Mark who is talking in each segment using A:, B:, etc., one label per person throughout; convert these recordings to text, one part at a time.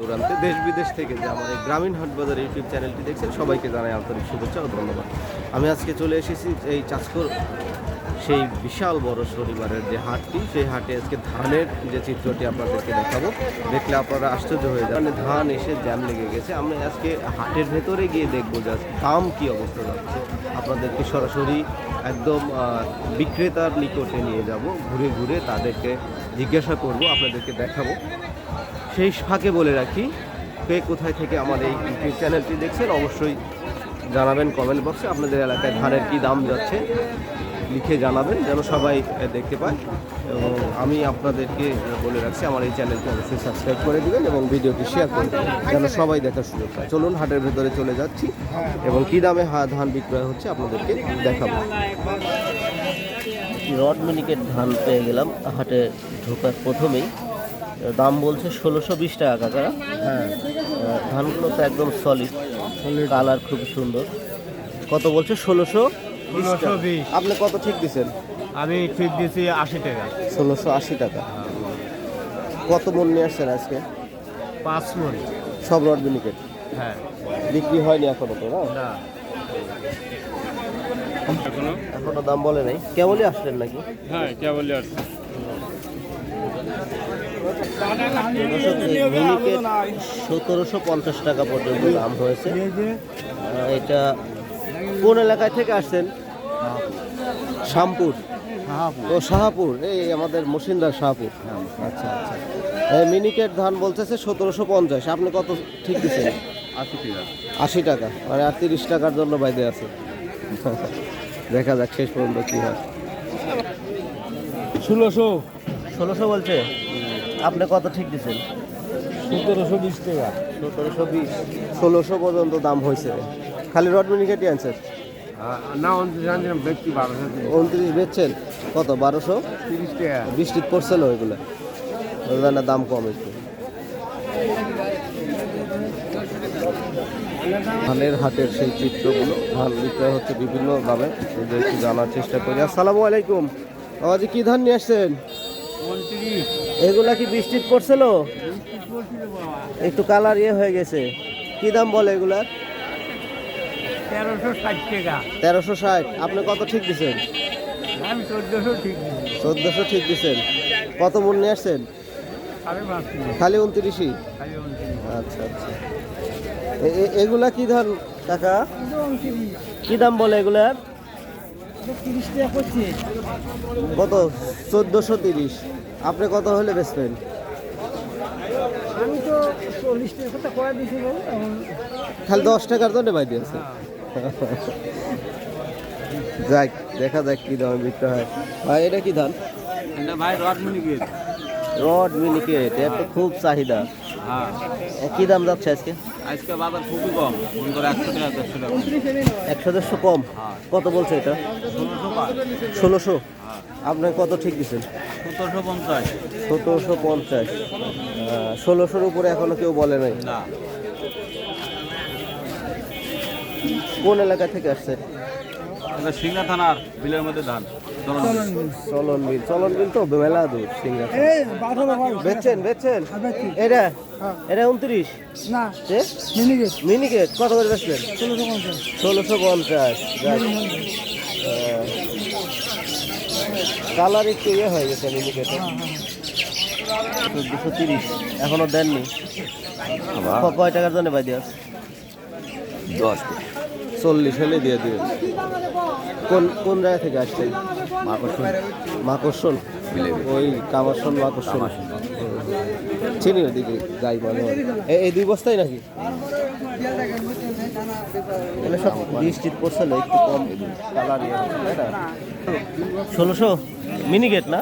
A: দূরান্তে দেশ বিদেশ থেকে যে আমার এই গ্রামীণ হাট বাজার ইউটিউব চ্যানেলটি দেখছেন, সবাইকে জানাই আন্তরিক শুভেচ্ছা ও ধন্যবাদ। আমি আজকে চলে এসেছি এই চাষকর সেই বিশাল বড় শনিবারের যে হাটটি, সেই হাটে আজকে ধানের যে চিত্রটি আপনাদেরকে দেখাবো। দেখলে আপনারা আশ্চর্য হয়ে যাবেন, ধান এসে জ্যাম লেগে গেছে। আমি আজকে হাটের ভেতরে গিয়ে দেখব যে দাম কী অবস্থা যাচ্ছে। আপনাদেরকে সরাসরি একদম বিক্রেতার নিকটে নিয়ে যাব, ঘুরে ঘুরে তাদেরকে জিজ্ঞাসা করব, আপনাদেরকে দেখাবো। সেই ফাঁকে বলে রাখি, কে কোথায় থেকে আমার এই ইউটিউব চ্যানেলটি দেখছেন, অবশ্যই জানাবেন কমেন্ট বক্সে আপনাদের এলাকায় ধানের কী দাম যাচ্ছে, লিখে জানাবেন, যেন সবাই দেখতে পায়। এবং আমি আপনাদেরকে বলে রাখছি, আমার এই চ্যানেলটি অবশ্যই সাবস্ক্রাইব করে দেবেন এবং ভিডিওটি শেয়ার করে যেন সবাই দেখার সুযোগ পায়। চলুন, হাটের ভেতরে চলে যাচ্ছি। এবং কী দামে ধান বিক্রয় হচ্ছে আপনাদেরকে দেখাবো। রড মিনিকেট ধান পেয়ে গেলাম, হাটে ঢোকার প্রথমেই। দাম বলছে ষোলোশো বিশ টাকা কাকা হ্যাঁ। ধানগুলো তো একদম সলিড কালার খুব সুন্দর। কত বলছে? ষোলোশো আপনি কত ঠিক দিচ্ছেন
B: আমি ঠিক দিয়েছি আশি টাকা।
A: ষোলোশো আশি টাকা। কত মন নিয়ে আসছেন আজকে?
B: পাঁচ মন।
A: সব রড মিনিকেট
B: হ্যাঁ।
A: বিক্রি হয়নি এখনও তো না?
B: না। এখনও
A: এখনও দাম বলে নাই। কেবলই আসলেন নাকি?
B: হ্যাঁ কেবলই
A: মিনিকেট সতেরোশো পঞ্চাশ টাকা পর্যন্ত দাম হয়েছে। এটা কোন এলাকায় থেকে আসছেন? শামপুর ও শাহাপুর। এই আমাদের মসিন্দার শাহাপুর। আচ্ছা আচ্ছা। মিনিকেট ধান বলতেছে সতেরোশো পঞ্চাশ। আপনি কত ঠিক দিচ্ছেন?
B: আশি টাকা।
A: মানে আর তিরিশ টাকার জন্য বাইরে আছে। দেখা যাক শেষ পর্যন্ত কি হয়।
B: ষোলোশো।
A: ষোলোশো বলছে? আপনি কত ঠিক দিচ্ছেন
B: সতেরোশো বিশ টাকা।
A: সতেরোশো বিশ। ষোলোশো পর্যন্ত দাম হয়েছে। খালি রড মিনিকেটই আনছেন?
B: না
A: উনত্রিশ বেচছেন? কত বারোশো?
B: তিরিশ টাকা।
A: বৃষ্টি পড়ছিল ওইগুলো। ওই জন্য দাম কম একটু। ধানের হাটের সেই চিত্রগুলো ধান বিক্রয় হচ্ছে বিভিন্নভাবে। একটু জানার চেষ্টা করি। আসসালামু আলাইকুম। বাবাজি কি ধান নিয়ে আসছেন? এগুলা কি বৃষ্টি পড়ছিল? একটু কালার ইয়ে হয়ে গেছে। কি দাম বলে এগুলার?
B: তেরোশো ষাট
A: আপনি কত ঠিক দিচ্ছেন
B: চোদ্দোশো ঠিক
A: দিচ্ছেন কত মূল নিয়ে আসছেন? খালি উনত্রিশই? আচ্ছা আচ্ছা। এগুলা কি ধান কাকা? কি দাম বলে এগুলার? কত? চোদ্দোশো তিরিশ। আপনি কত হলে বেচবেন?
B: আমি তো চল্লিশ টাকা করে দিয়েছিল
A: খালি দশ টাকার জন্য বাই দিয়েছে যাক দেখা যাক কি দামে বিক্রি হয়। ভাই এটা কি ধান?
B: ভাই রড মিনিকেট।
A: রড মিনিকেট এর তো খুব চাহিদা।
B: হ্যাঁ।
A: কি দাম যাচ্ছে আজকে?
B: আজকে বাজার খুবই কম ফোন করে একশো টাকা দেড়শো টাকা।
A: একশো দেড়শো কম? কত বলছে এটা?
B: ষোলোশো পাঁচ
A: ষোলোশো? আপনি কত ঠিক দিচ্ছেন?
B: সতেরোশো পঞ্চাশ।
A: সতেরোশো পঞ্চাশ। ষোলোশোর উপরে এখনও কেউ বলে নাই?
B: না।
A: কোন এলাকা থেকে আসছে?
B: এটা সিংহা থানার বিলের মধ্যে ধান।
A: চলন বিল। চলন বিল। তো মেলা দূর সিঙ্গা বেচছেন বেচছেন এটা? এটা উনত্রিশ?
B: না
A: যে মিনিকেট কত করে বেচলেন? ষোলোশো পঞ্চাশ। কালার একটু ইয়ে হয়ে গেছে মিনিকেটে চোদ্দোশো তিরিশ। এখনও দেননি। কয় টাকার জন্য বাই দেওয়া?
B: দশ।
A: চল্লিশ হলে দিয়ে দিবেন কোন কোন জায়গা থেকে আসছেন? মাকড়সন। ওই কামারসন মাকড়সন। চিনি ওদিকে যাই মনে। এ- এই দুই বস্তাই নাকি? এগুলো সব বৃষ্টি পড়ছিল একটু কম। কালার ইয়ে ষোলোশো মিনিকেট না?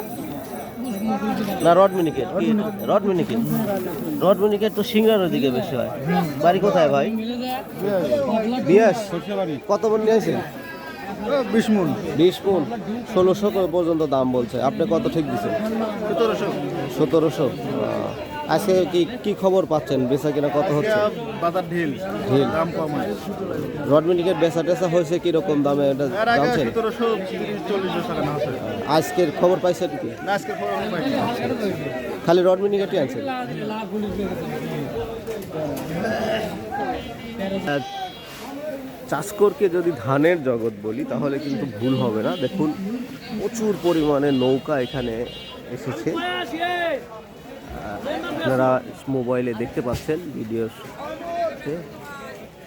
A: না রড মিনিকেট কি রড মিনিকেট রড মিনিকেট তো সিংড়ার ওদিকে বেশি হয়। বাড়ি কোথায় ভাই? বিয়াস কত মন নিয়েছেন
B: বিশ মন।
A: বিশ মন ষোলোশো পর্যন্ত দাম বলছে। আপনি কত ঠিক দিচ্ছেন
B: সতেরোশো।
A: সতেরোশো? আজকে কি কি খবর পাচ্ছেন? বেচা কিনা কত হচ্ছে?
B: বাজার ঢিল।
A: ঢিল।
B: দাম কম হয়।
A: রড মিনিকের বেচা টেচা হয়েছে কীরকম দামে? এটা জানছেন? আজকের খবর পাইছেন কি?
B: আজকে খবর
A: খালি রড মিনিকেটই আনছেন? আহ, চাষকরকে যদি ধানের জগৎ বলি, তাহলে কিন্তু ভুল হবে না। দেখুন, প্রচুর পরিমাণে নৌকা এখানে এসেছে। আপনারা মোবাইলে দেখতে পাচ্ছেন, ভিডিও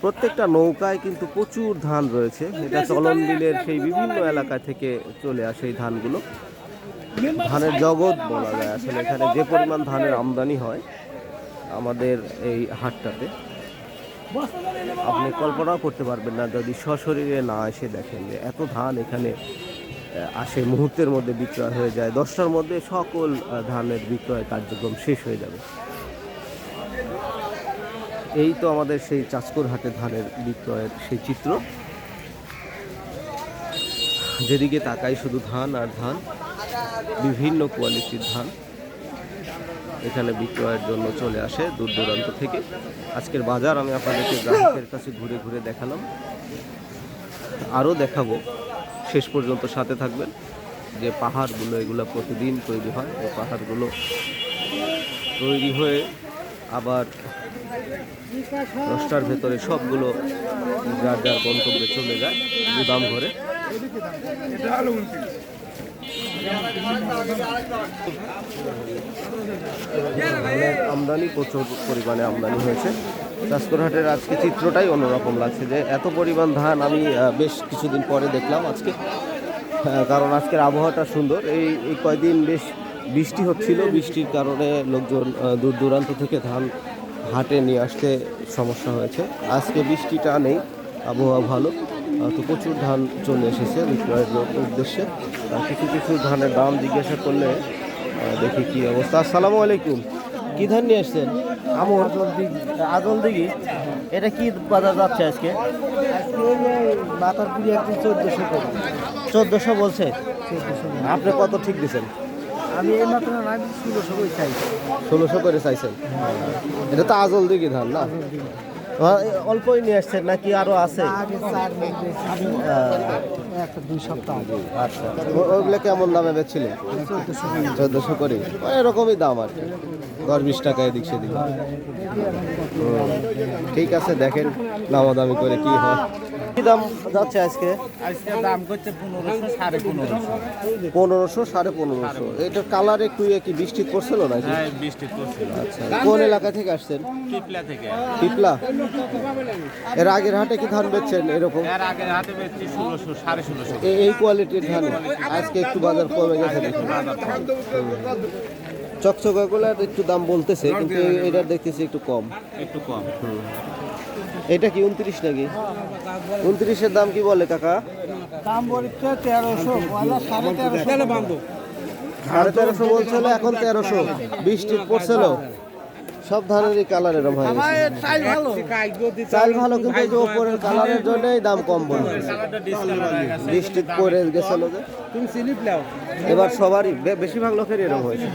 A: প্রত্যেকটা নৌকায় কিন্তু প্রচুর ধান রয়েছে। এটা চলন বিলের সেই বিভিন্ন এলাকা থেকে চলে আসে এই ধানগুলো। ধানের জগৎ বলা যায়। আসলে এখানে যে পরিমাণ ধানের আমদানি হয় আমাদের এই হাটটাতে। আপনি কল্পনাও করতে পারবেন না, যদি সশরীরে না এসে দেখেন যে এত ধান এখানে আসে, মুহূর্তের মধ্যে বিক্রয় হয়ে যায়, দশটার মধ্যে সকল ধানের বিক্রয় কার্যক্রম শেষ হয়ে যাবে। এই তো আমাদের সেই চাঁচকুর হাটে ধানের বিক্রয়ের সেই চিত্র। যেদিকে তাকাই শুধু ধান আর ধান, বিভিন্ন কোয়ালিটির ধান। এখানে বিক্রয়ের জন্য চলে আসে দূর দূরান্ত থেকে। আজকের বাজার আমি আপনাদেরকে গ্রাহকের কাছে ঘুরে ঘুরে দেখালাম। আরও দেখাবো। শেষ পর্যন্ত সাথে থাকবেন। যে পাহাড়গুলো এগুলো প্রতিদিন তৈরি হয়, এই পাহাড়গুলো তৈরি হয়ে আবার দশটার ভেতরে সবগুলো যার যার গন্তব্যে চলে যায়, গুদাম ঘরে। আমদানি, প্রচুর পরিমাণে আমদানি হয়েছে। চাষকরহাটের আজকে চিত্রটাই অন্যরকম লাগছে যে এত পরিমাণ ধান আমি বেশ কিছুদিন পরে দেখলাম আজকে। কারণ আজকের আবহাওয়াটা সুন্দর। এই এই কয়দিন বেশ বৃষ্টি হচ্ছিল। বৃষ্টির কারণে লোকজন দূর দূরান্ত থেকে ধান হাটে নিয়ে আসতে সমস্যা হয়েছে। আজকে বৃষ্টিটা নেই, আবহাওয়া ভালো। তো প্রচুর ধান চলে এসেছে বিক্রয়ের উদ্দেশ্যে। কিছু কিছু ধানের দাম জিজ্ঞাসা করলে দেখি কি অবস্থা। আসসালামু আলাইকুম। কি ধান নিয়ে আসছেন? আমর। আদল দিঘি এটা কি বাজার যাচ্ছে আজকে?
C: মাথার পুরি একদিন চোদ্দশো করে।
A: চোদ্দোশো বলছে? আপনি কত ঠিক দিয়েছেন
C: আমি এই মাত্র ষোলোশো করে চাই
A: ষোলোশো করে চাইছেন। এটা তো আজল দিঘি ধান না? অল্পই নিয়ে আসছেন নাকি আরও আছে?
C: দুই সপ্তাহ আগে।
A: আচ্ছা। ও- কেমন দামে বেচছিলেন?
C: চোদ্দশো করে।
A: এরকমই দাম আর কি। দশ বিশ টাকা এদিক সেদিক। ঠিক আছে দেখেন দামাদামি করে কি হয়। কি দাম যাচ্ছে আজকে?
C: আজকে দাম করছে পনেরোশো সাড়ে পনেরোশো।
A: পনেরোশো সাড়ে পনেরোশো। এটার কালার একটু কি বৃষ্টি করছিল নাকি?
B: হ্যাঁ বৃষ্টি করছিল।
A: আচ্ছা কোন এলাকা থেকে আসছেন?
B: টিপলা থেকে।
A: পিপলা এর আগের হাটে কি ধান বেচছেন এরকম?
B: এর আগের হাতে বেচছি ষোলোশো সাড়ে ষোলোশো।
A: এই কোয়ালিটির ধান আজকে একটু বাজার কমে গেছে চকচকাগুলোর একটু দাম বলতেছে কিন্তু এটা দেখতেছি একটু কম।
B: একটু কম।
A: এটা কি উনত্রিশ নাকি? উনত্রিশের দাম কি বলে কাকা?
C: দাম বলছে তেরোশো সাড়ে তেরোশো। বান্ধব।
A: সাড়ে তেরোশো বলছিল এখন তেরোশো। বৃষ্টি পড়ছিল। সব ধানেরই কালার এরকম হয়ে। চাল ভালো। কিন্তু এই যে ওপরের কালারের জন্যই দাম কম বলছে বৃষ্টি পড়ে গেছিল যে
C: তুমি স্লিপ নাও
A: এবার সবারই বেশিরভাগ লোকের এরকম হয়েছে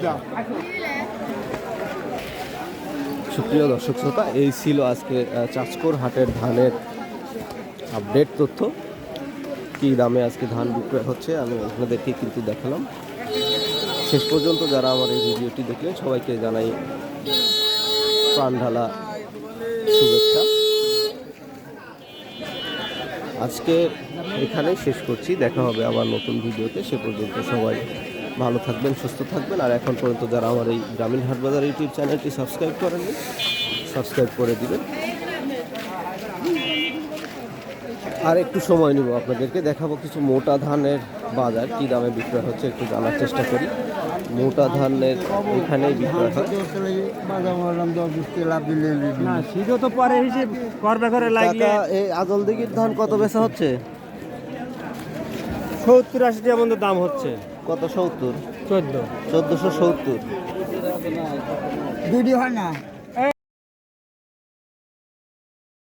A: সুপ্রিয় দর্শক শ্রোতা, এই ছিল আজকে চাঁচকোর হাটের ধানের আপডেট তথ্য। কী দামে আজকে ধান বিক্রয় হচ্ছে আমি আপনাদেরকে কিন্তু দেখালাম। শেষ পর্যন্ত যারা আমার এই ভিডিওটি দেখলেন, সবাইকে জানাই প্রাণ ঢালা শুভেচ্ছা। আজকে এখানেই শেষ করছি, দেখা হবে আবার নতুন ভিডিওতে। সে পর্যন্ত সবাই ভালো থাকবেন সুস্থ থাকবেন। আর এখন পর্যন্ত যারা আমার এই গ্রামীণ হাটবাজার ইউটিউব চ্যানেলটি সাবস্ক্রাইব করেননি সাবস্ক্রাইব করে দিবেন। আর একটু সময় নিব আপনাদেরকে দেখাবো কিছু মোটা ধানের বাজার কি দামে বিক্রয় হচ্ছে একটু জানার চেষ্টা করি। মোটা ধানের এখানেই বিক্রয় হয়।
C: তো পরে করবে করে
A: টাকা এই আদল দিঘির ধান কত বেচা হচ্ছে?
C: সত্তর আশি টাকা দাম হচ্ছে।
A: কত সত্তর?
C: চোদ্দ।
A: চোদ্দোশো সত্তর।
C: ভিডিও হয় না?